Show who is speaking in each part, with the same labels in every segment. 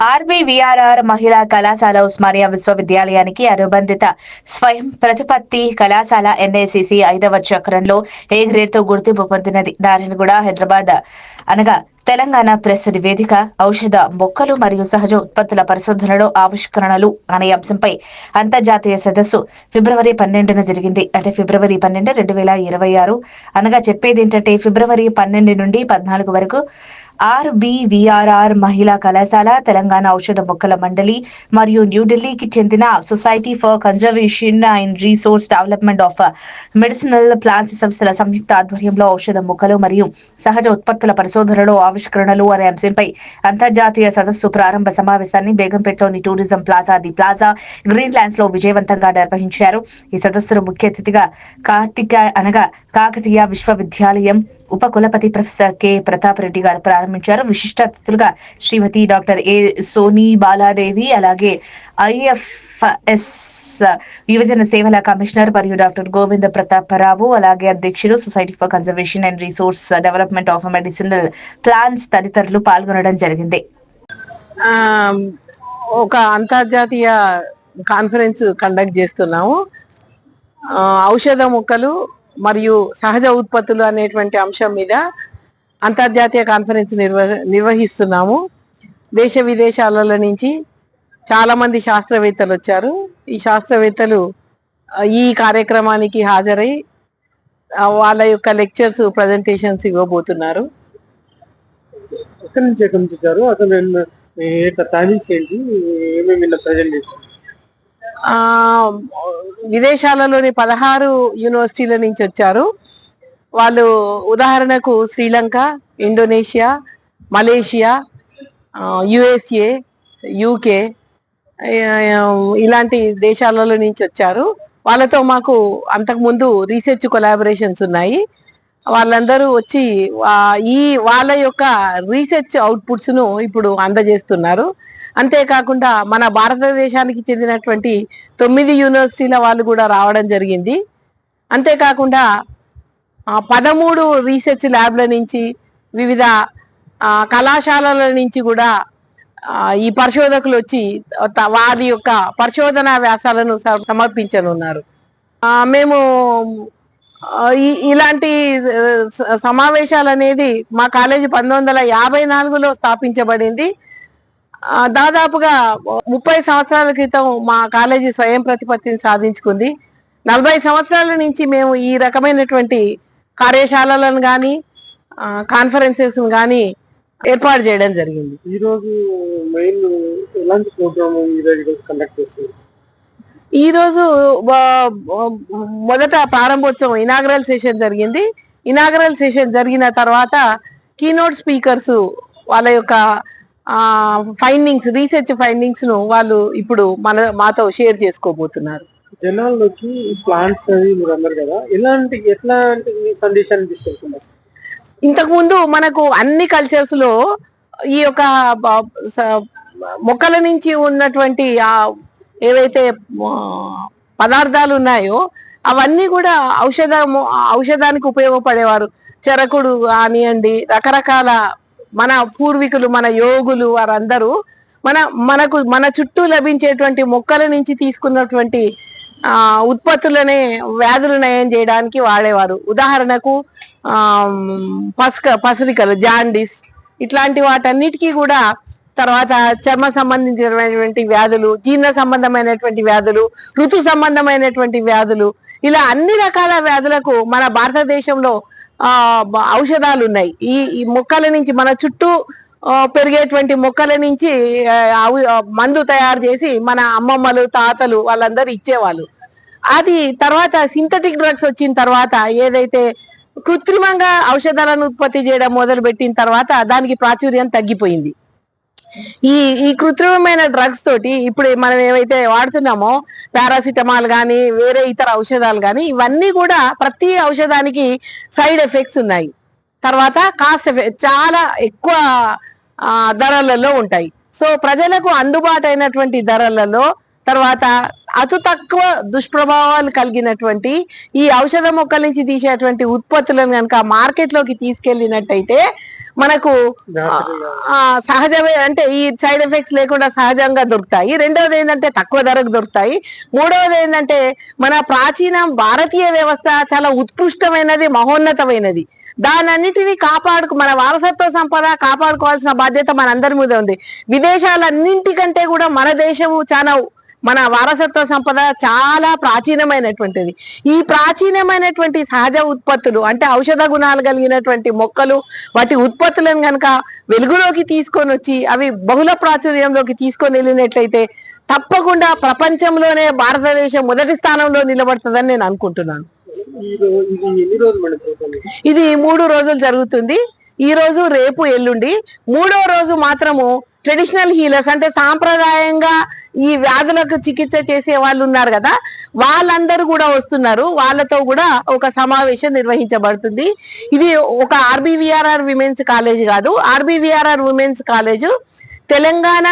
Speaker 1: RBVRR మహిళా కళాశాల ఉస్మానియా విశ్వవిద్యాలయానికి అనుబంధిత స్వయం ప్రతిపత్తి కళాశాల ఎన్ఐసిసి ఐదవ చక్రంలో ఏ గ్రేడ్తో గుర్తింపు పొందినది? నారాయణగూడ హైదరాబాద్ అనగా తెలంగాణ ప్రెస్ నివేదిక ఔషధ మొక్కలు మరియు సహజ ఉత్పత్తుల పరిశోధనలో ఆవిష్కరణలు అనే అంశంపై అంతర్జాతీయ సదస్సు ఫిబ్రవరి పన్నెండున జరిగింది. అంటే ఫిబ్రవరి పన్నెండు రెండు వేల ఇరవై ఆరు అనగా చెప్పేది ఏంటంటే ఫిబ్రవరి పన్నెండు నుండి పద్నాలుగు వరకు ఆర్బీవీఆర్ఆర్ మహిళా కళాశాల తెలంగాణ ఔషధ మొక్కల మండలి మరియు న్యూఢిల్లీకి చెందిన society for conservation and resource development of medicinal plants సంస్థల సంయుక్త ఆధ్వర్యంలో ఔషధ మొక్కలు మరియు సహజ ఉత్పత్తుల పరిశోధనలు ఆవిష్కరణలు అనే అంశంపై అంతర్జాతీయ సదస్సు ప్రారంభ సమావేశాన్ని బేగంపేటలోని tourism plaza the plaza green ల్యాండ్స్లో విజయవంతంగా నిర్వహించారు. ఈ సదస్సును ముఖ్య అతిథిగా కార్తిక అనగా కాకతీయ విశ్వవిద్యాలయం ఉప కులపతి ప్రొఫెసర్ కె. ప్రతాప్ రెడ్డి గారు ప్రారంభించారు విశిష్ట అతిథులుగా శ్రీమతి డాక్టర్ ఏ సోనీ బాలాదేవి అలాగే ఐఎఫ్ఎస్ యువజన సేవల కమిషనర్ మరియు డాక్టర్ గోవింద ప్రతాపరావు అలాగే అధ్యక్షులు society for conservation and resource development of medicinal plans తదితరులు పాల్గొనడం జరిగింది.
Speaker 2: ఒక అంతర్జాతీయ కాన్ఫరెన్స్ కండక్ట్ చేస్తున్నాము. ఔషధ మొక్కలు మరియు సహజ ఉత్పత్తులు అనేటువంటి అంశం మీద అంతర్జాతీయ కాన్ఫరెన్స్ నిర్వ నిర్వహిస్తున్నాము. దేశ విదేశాల నుంచి చాలా మంది శాస్త్రవేత్తలు వచ్చారు. ఈ శాస్త్రవేత్తలు ఈ కార్యక్రమానికి హాజరై వాళ్ళ యొక్క లెక్చర్స్ ప్రజెంటేషన్స్ ఇవ్వబోతున్నారు.
Speaker 3: ఎక్కడి నుంచి ఎక్కడి నుంచి వచ్చారు? అసలు ఎన్న- ఏ టైమింగ్స్ ఏంటి? ఏమేమి ప్రజెంట్ చేస్తారు
Speaker 2: ఆ విదేశాలలోని పదహారు యూనివర్సిటీల నుంచి వచ్చారు. వాళ్ళు ఉదాహరణకు Sri Lanka Indonesia Malaysia USA UK ఇలాంటి దేశాలలో నుంచి వచ్చారు. వాళ్ళతో మాకు అంతకుముందు రీసెర్చ్ కొలాబరేషన్స్ ఉన్నాయి. వాళ్ళందరూ వచ్చి ఈ వాళ్ళ యొక్క రీసెర్చ్ అవుట్పుట్స్ను ఇప్పుడు అందజేస్తున్నారు. అంతేకాకుండా మన భారతదేశానికి చెందినటువంటి తొమ్మిది యూనివర్సిటీల వాళ్ళు కూడా రావడం జరిగింది. అంతేకాకుండా పదమూడు రీసెర్చ్ ల్యాబ్ల నుంచి వివిధ కళాశాలల నుంచి కూడా ఈ పరిశోధకులు వచ్చి వారి యొక్క పరిశోధనా వ్యాసాలను స- సమర్పించనున్నారు. మేము ఈ- ఇలాంటి స- సమావేశాలు అనేది మా కాలేజీ పంతొమ్మిది వందల యాభై నాలుగులో స్థాపించబడింది. దాదాపుగా ముప్పై సంవత్సరాల క్రితం మా కాలేజీ స్వయం ప్రతిపత్తిని సాధించుకుంది. నలభై సంవత్సరాల నుంచి మేము ఈ రకమైనటువంటి కార్యశాలలను కానీ కాన్ఫరెన్సెస్ కానీ ఏర్పాటు చేయడం జరిగింది.
Speaker 3: ఈ రోజు మెయిన్ ఎలాంటి ప్రోగ్రామ్ ఈ రోజు కండక్ట్ చేస్తారు
Speaker 2: ఈ రోజు మొదట ప్రారంభోత్సవం ఇనాగరల్ సెషన్ జరిగింది. ఇనాగరల్ సెషన్ జరిగిన తర్వాత కీనోట్ స్పీకర్స్ వాళ్ళ యొక్క ఫైండింగ్స్ రీసెర్చ్ ఫైండింగ్స్ను వాళ్ళు ఇప్పుడు మన మాతో షేర్ చేసుకోబోతున్నారు.
Speaker 3: జనాల్లోకి ప్లాంట్స్ అవి మీరు అన్నారు కదా ఎలాంటి ఎట్లాంటి సందేశాన్ని తీసుకెళ్తున్నారు?
Speaker 2: ఇంతకు ముందు మనకు అన్ని కల్చర్స్లో ఈ యొక్క మొక్కల నుంచి ఉన్నటువంటి ఆ ఏవైతే పదార్థాలు ఉన్నాయో అవన్నీ కూడా ఔషధ ఔషధానికి ఉపయోగపడేవారు. చెరకుడు కానివ్వండి రకరకాల మన పూర్వీకులు మన యోగులు వారందరూ మన మనకు మన చుట్టూ లభించేటువంటి మొక్కల నుంచి తీసుకున్నటువంటి ఉత్పత్తులనే వ్యాధులు నయం చేయడానికి వాడేవారు. ఉదాహరణకు ఆ పసక పసరికలు జాండిస్ ఇట్లాంటి వాటన్నిటికీ కూడా తర్వాత చర్మ సంబంధించినటువంటి వ్యాధులు జీర్ణ సంబంధమైనటువంటి వ్యాధులు ఋతు సంబంధమైనటువంటి వ్యాధులు ఇలా అన్ని రకాల వ్యాధులకు మన భారతదేశంలో ఆ ఔషధాలు ఉన్నాయి ఈ మొక్కల నుంచి మన చుట్టూ పెరిగేటువంటి మొక్కల నుంచి మందు తయారు చేసి మన అమ్మమ్మలు తాతలు వాళ్ళందరూ ఇచ్చేవాళ్ళు. అది తర్వాత సింథటిక్ డ్రగ్స్ వచ్చిన తర్వాత ఏదైతే కృత్రిమంగా ఔషధాలను ఉత్పత్తి చేయడం మొదలు పెట్టిన తర్వాత దానికి ప్రాచుర్యం తగ్గిపోయింది. ఈ ఈ కృత్రిమమైన డ్రగ్స్ తోటి ఇప్పుడు మనం ఏవైతే వాడుతున్నామో పారాసిటమాల్ కానీ వేరే ఇతర ఔషధాలు కానీ ఇవన్నీ కూడా ప్రతి ఔషధానికి సైడ్ ఎఫెక్ట్స్ ఉన్నాయి. తర్వాత కాస్ట్ చాలా ఎక్కువ ధరలలో ఉంటాయి. సో ప్రజలకు అందుబాటు అయినటువంటి ధరలలో తర్వాత అతి తక్కువ దుష్ప్రభావాలు కలిగినటువంటి ఈ ఔషధ మొక్కల నుంచి తీసేటువంటి ఉత్పత్తులను కనుక మార్కెట్లోకి తీసుకెళ్ళినట్టయితే మనకు ఆ, సహజమే అంటే ఈ సైడ్ ఎఫెక్ట్స్ లేకుండా సహజంగా దొరుకుతాయి. రెండవది ఏంటంటే తక్కువ ధరకు దొరుకుతాయి. మూడవది ఏంటంటే మన ప్రాచీన భారతీయ వ్యవస్థ చాలా ఉత్కృష్టమైనది మహోన్నతమైనది. దానన్నిటిని కాపాడుకు మన వారసత్వ సంపద కాపాడుకోవాల్సిన బాధ్యత మనందరి మీద ఉంది. విదేశాలన్నింటికంటే కూడా మన దేశము చాలా మన వారసత్వ సంపద చాలా ప్రాచీనమైనటువంటిది. ఈ ప్రాచీనమైనటువంటి సహజ ఉత్పత్తులు అంటే ఔషధ గుణాలు కలిగినటువంటి మొక్కలు వాటి ఉత్పత్తులను కనుక వెలుగులోకి తీసుకొని వచ్చి అవి బహుళ ప్రాచుర్యంలోకి తీసుకొని వెళ్ళినట్లయితే తప్పకుండా ప్రపంచంలోనే భారతదేశం మొదటి స్థానంలో నిలబడుతుందని నేను అనుకుంటున్నాను.
Speaker 3: ఇది మూడు
Speaker 2: రోజులు జరుగుతుంది. ఈ రోజు రేపు ఎల్లుండి. మూడో రోజు మాత్రము ట్రెడిషనల్ హీలర్స్ అంటే సాంప్రదాయంగా ఈ వ్యాధులకు చికిత్స చేసే వాళ్ళు ఉన్నారు కదా వాళ్ళందరూ కూడా వస్తున్నారు. వాళ్ళతో కూడా ఒక సమావేశం నిర్వహించబడుతుంది. ఇది ఒక R B V R R women's college కాదు. R B V R R women's college Telangana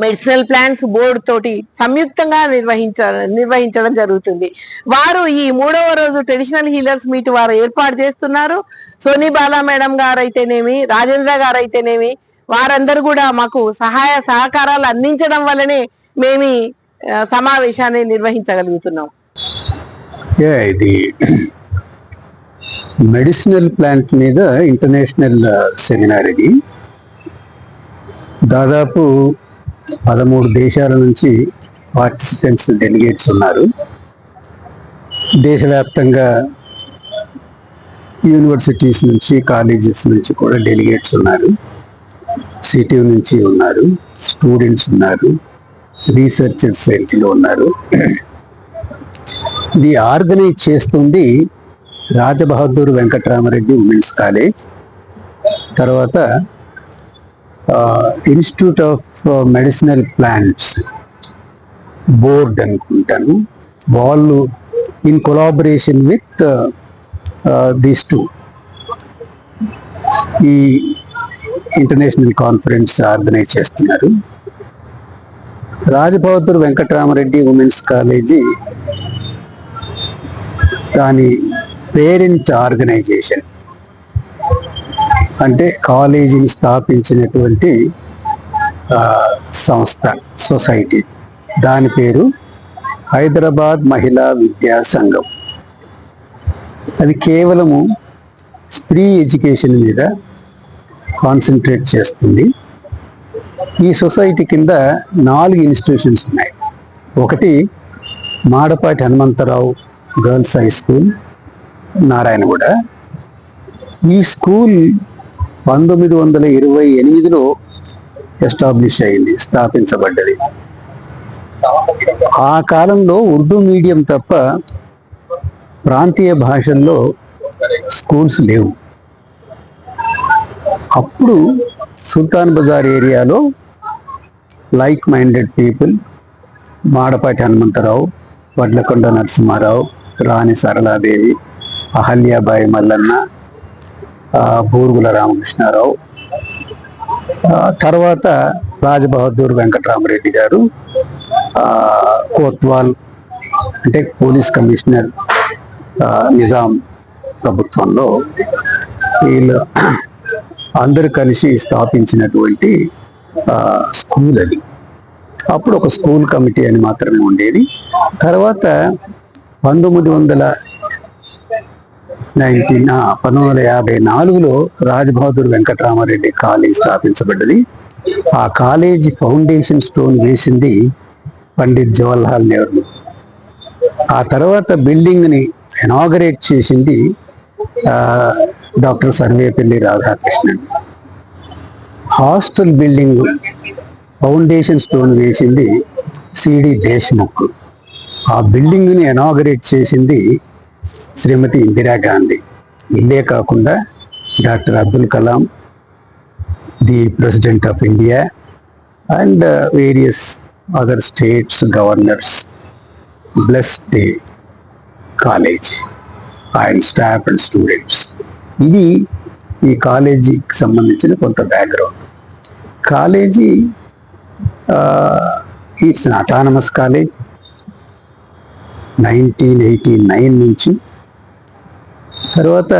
Speaker 2: medicinal plants board తోటి సంయుక్తంగా నిర్వహించ నిర్వహించడం జరుగుతుంది. వారు ఈ మూడవ రోజు ట్రెడిషనల్ హీలర్స్ మీట్ వారు ఏర్పాటు చేస్తున్నారు. సోనీ బాలా మేడం గారు అయితేనేమి రాజేంద్ర గారు అయితేనేమి వారందరూ కూడా మాకు సహాయ సహకారాలు అందించడం వల్లనే మేము సమావేశాన్ని నిర్వహించగలుగుతున్నాం.
Speaker 4: ఇది మెడిసినల్ ప్లాంట్ మీద ఇంటర్నేషనల్ సెమినార్ ఇది. దాదాపు పదమూడు దేశాల నుంచి పార్టిసిపెంట్స్ డెలిగేట్స్ ఉన్నారు. దేశవ్యాప్తంగా యూనివర్సిటీస్ నుంచి కాలేజెస్ నుంచి కూడా డెలిగేట్స్ ఉన్నారు. సిటీ నుంచి ఉన్నారు. స్టూడెంట్స్ ఉన్నారు. రీసెర్చర్స్ ఎంటీలో ఉన్నారు. ఇది ఆర్గనైజ్ చేస్తుంది రాజబహదూర్ వెంకటరామరెడ్డి ఉమెన్స్ కాలేజ్. తర్వాత institute of medicinal plants board అనుకుంటాను. వాళ్ళు in collaboration with these two ఈ ఇంటర్నేషనల్ కాన్ఫరెన్స్ ఆర్గనైజ్ చేస్తున్నారు. రాజబహదూర్ వెంకటరామరెడ్డి ఉమెన్స్ కాలేజీ దాని పేరెంట్ ఆర్గనైజేషన్. అంటే కాలేజీని స్థాపించినటువంటి సంస్థ సొసైటీ. దాని పేరు హైదరాబాద్ మహిళా విద్యా సంఘం. అది కేవలము స్త్రీ ఎడ్యుకేషన్ మీద కాన్సన్ట్రేట్ చేస్తుంది. ఈ సొసైటీ కింద నాలుగు ఇన్స్టిట్యూషన్స్ ఉన్నాయి. ఒకటి Madapati Hanumantha Rao girls high school Narayanaguda. ఈ స్కూల్ పంతొమ్మిది వందల ఇరవై ఎనిమిదిలో ఎస్టాబ్లిష్ అయింది స్థాపించబడ్డది. ఆ కాలంలో ఉర్దూ మీడియం తప్ప ప్రాంతీయ భాషల్లో స్కూల్స్ లేవు. అప్పుడు సుల్తాన్ బజార్ ఏరియాలో like minded people Madapati Hanumantha Rao Vadlakonda Narasimha Rao Rani Saraladevi Ahalyabai Mallanna Burgula Burugula Ramakrishna Rao తర్వాత రాజబహదూర్ వెంకటరామరెడ్డి గారు కోత్వాల్ అంటే పోలీస్ కమిషనర్ నిజాం ప్రభుత్వంలో వీళ్ళు అందరు కలిసి స్థాపించినటువంటి స్కూల్ అది. అప్పుడు ఒక స్కూల్ కమిటీ అని మాత్రమే ఉండేది. తర్వాత పంతొమ్మిది వందల నైన్టీన్ పంతొమ్మిది వందల యాభై నాలుగులో రాజబహదూర్ వెంకటరామారెడ్డి కాలేజ్ స్థాపించబడ్డది. ఆ కాలేజ్ ఫౌండేషన్ స్టోన్ వేసింది పండిత్ జవహర్లాల్ నెహ్రూ. ఆ తర్వాత బిల్డింగ్ని ఎనాగరేట్ ఇనాగరేట్ చేసింది doctor Sarvepalli Radhakrishnan. Hostel building foundation stone వేసింది సిడి దేశ్ముఖ్. ఆ బిల్డింగ్ని ఇనాగరేట్ చేసింది శ్రీమతి ఇందిరాగాంధీ ఇల్లే కాకుండా doctor Abdul Kalam the president of India and various other states governors. Bless the college and staff and students ఇది ఈ కాలేజీకి సంబంధించిన కొంత background college it's autonomous college nineteen eighty nine నుంచి తర్వాత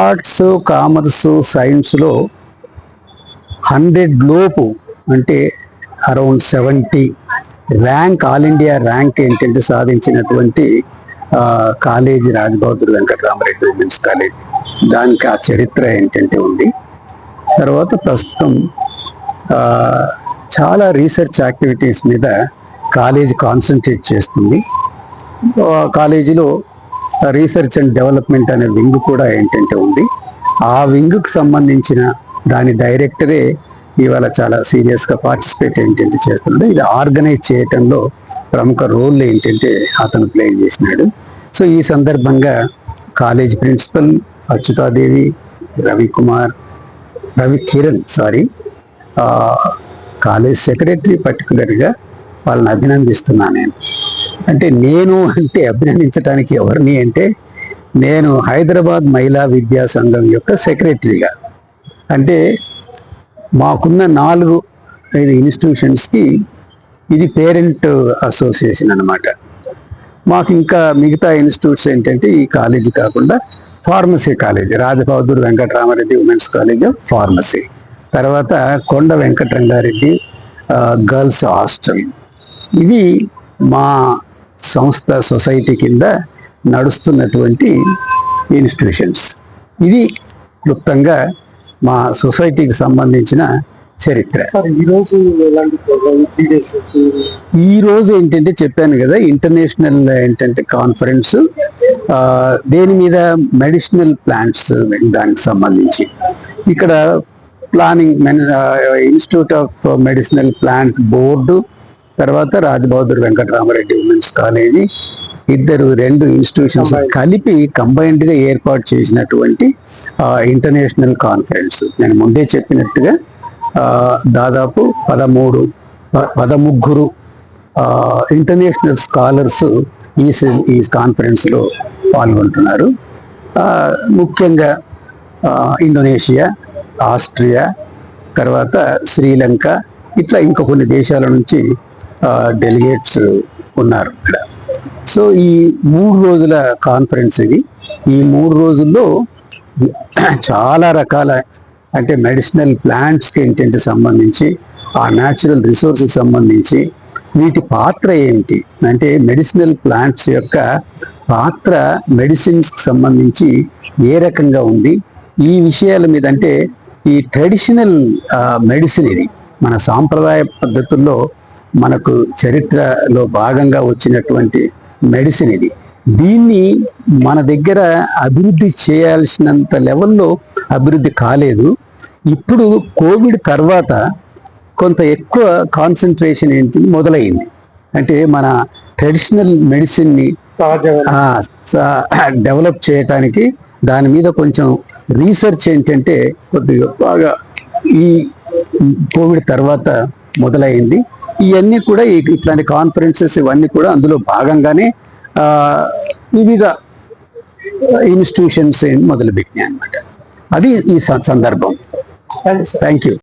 Speaker 4: ఆర్ట్స్ కామర్స్ సైన్స్లో హండ్రెడ్ లోపు అంటే around seventy rank all India rank ఏంటంటే సాధించినటువంటి college Rajabahadur Venkatarama Reddy women's college దానికి ఆ చరిత్ర ఏంటంటే ఉంది. తర్వాత ప్రస్తుతం చాలా రీసెర్చ్ యాక్టివిటీస్ మీద కాలేజీ కాన్సన్ట్రేట్ చేస్తుంది. కాలేజీలో రీసెర్చ్ అండ్ డెవలప్మెంట్ అనే వింగ్ కూడా ఏంటంటే ఉంది. ఆ వింగ్కి సంబంధించిన దాని డైరెక్టరే ఇవాళ చాలా సీరియస్గా పార్టిసిపేట్ ఏంటంటే చేస్తున్నాడు. ఇది ఆర్గనైజ్ చేయటంలో ప్రముఖ రోల్ ఏంటంటే అతను ప్లే చేసినాడు. సో ఈ సందర్భంగా college principal Achyutadevi Ravi Kumar Ravi Kiran sorry college secretary పర్టికులర్గా వాళ్ళని అభినందిస్తున్నాను నేను. అంటే నేను అంటే అభినందించడానికి ఎవరిని అంటే నేను హైదరాబాద్ మహిళా విద్యా సంఘం యొక్క సెక్రటరీగా. అంటే మాకున్న నాలుగు ఐదు ఇన్స్టిట్యూషన్స్కి ఇది పేరెంట్ అసోసియేషన్ అన్నమాట. మాకు ఇంకా మిగతా ఇన్స్టిట్యూట్స్ ఏంటంటే ఈ కాలేజీ కాకుండా pharmacy college Rajabahadur Venkatarama Reddy women's college of pharmacy. తర్వాత కొండ వెంకటరంగారెడ్డి గర్ల్స్ హాస్టల్. ఇవి మా సంస్థ సొసైటీ కింద నడుస్తున్నటువంటి ఇన్స్టిట్యూషన్స్. ఇది క్లుప్తంగా మా సొసైటీకి సంబంధించిన చరిత్ర.
Speaker 3: సార్ ఈ రోజు ఎలాంటి ప్రోగ్రామ్ త్రీ డేస్
Speaker 4: ఈ రోజు ఏంటంటే చెప్పాను కదా ఇంటర్నేషనల్ ఏంటంటే కాన్ఫరెన్స్ దేని మీద మెడిసినల్ ప్లాంట్స్ దానికి సంబంధించి. ఇక్కడ planning institute of medicinal plant board తర్వాత రాజబహదూర్ వెంకటరామరెడ్డి ఉమెన్స్ కాలేజీ ఇద్దరు రెండు ఇన్స్టిట్యూషన్స్ కలిపి కంబైన్డ్గా ఏర్పాటు చేసినటువంటి ఇంటర్నేషనల్ కాన్ఫరెన్స్ నేను ముందే చెప్పినట్టుగా దాదాపు పదమూడు పదముగ్గురు ఇంటర్నేషనల్ స్కాలర్స్ ఈ ఈ కాన్ఫరెన్స్లో పాల్గొంటున్నారు. ముఖ్యంగా ఇండోనేషియా ఆస్ట్రియా తర్వాత శ్రీలంక ఇట్లా ఇంకా కొన్ని దేశాల నుంచి డెలిగేట్స్ ఉన్నారు ఇక్కడ. సో ఈ మూడు రోజుల కాన్ఫరెన్స్ ఇది. ఈ మూడు రోజుల్లో చాలా రకాల అంటే మెడిసినల్ ప్లాంట్స్కి ఏంటంటే సంబంధించి ఆ న్యాచురల్ రిసోర్స్కి సంబంధించి వీటి పాత్ర ఏమిటి అంటే మెడిసినల్ ప్లాంట్స్ యొక్క పాత్ర మెడిసిన్స్కి సంబంధించి ఏ రకంగా ఉంది? ఈ విషయాల మీద అంటే ఈ ట్రెడిషనల్ మెడిసిన్ ఇది. మన సాంప్రదాయ పద్ధతుల్లో మనకు చరిత్రలో భాగంగా వచ్చినటువంటి మెడిసిన్ ఇది. దీన్ని మన దగ్గర అభివృద్ధి చేయాల్సినంత లెవెల్లో అభివృద్ధి కాలేదు. ఇప్పుడు కోవిడ్ తర్వాత కొంత ఎక్కువ కాన్సన్ట్రేషన్ ఏంటి మొదలైంది. అంటే మన ట్రెడిషనల్ మెడిసిన్ని డెవలప్ చేయటానికి దాని మీద కొంచెం రీసెర్చ్ ఏంటంటే కొద్దిగా బాగా ఈ కోవిడ్ తర్వాత మొదలైంది. ఇవన్నీ కూడా ఇట్లాంటి కాన్ఫరెన్సెస్ ఇవన్నీ కూడా అందులో భాగంగానే వివిధ ఇన్స్టిట్యూషన్స్ మొదలుపెట్టినాయి అనమాట అది ఈ సందర్భం. Thank you